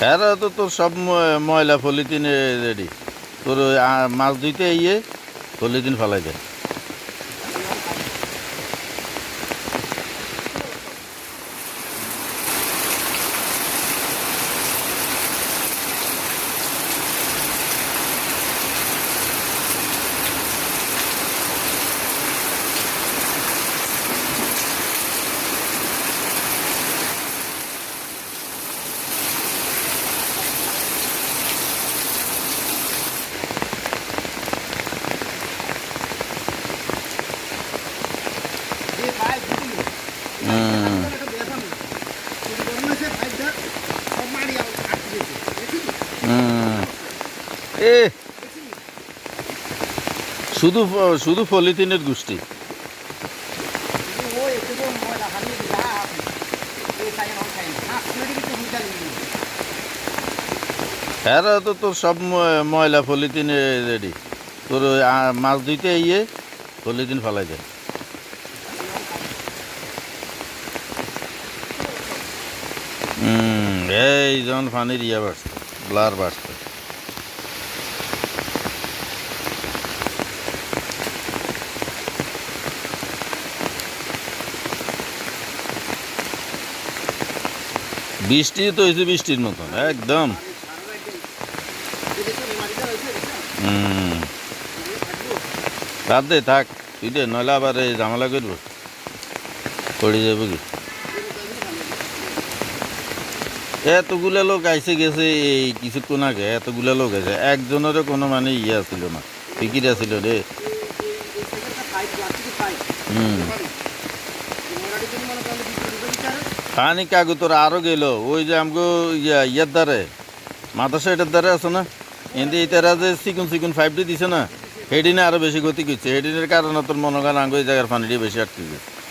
হ্যাঁ তো তোর সব ময়লা ফলিতিনে রেডি। তোর মাছ ধুইতে ইয়ে ফলিতিন ফেলাই দেয় এ, শুধু শুধু পলিথিনের গোষ্ঠী। হ্যাঁ তো তোর সব ময়লা পলিথিনে রেডি তোর মাছ ধুইতে ইয়ে পলিথিন ফেলাই দেয় এই যখন পানির ইয়ে বাড়ছে, ব্লার বাড়ছে। বৃষ্টি তো হয়েছে বৃষ্টির মতন, একদম। বাদ দে, থাক, তুই দে, নইলে আবার এই ঝামেলা করব। পড়ে যাবে কি? এতগুলা লোক আইসে গেছে, এই কিছুক্ষণ আগে এতগুলা লোক আছে একজনেরও কোনো মানে ইয়ে ছিল না, ফিকির আছিল রে। হুম। পানি কাগু তোর আরও গেল, ওই যে আমগো ইয়া, ইয়ার দ্বারে, মাদ্রাসা আছে না? এতে এটারা যে চিকুন চিকুন ফাইভ ডি দিছে না, সেদিনে আরও বেশি ক্ষতি করছে, সেদিনের কারণে তোর মনে করেন আঙ্গো এই জায়গার পানিটি বেশি আটকে গেছে।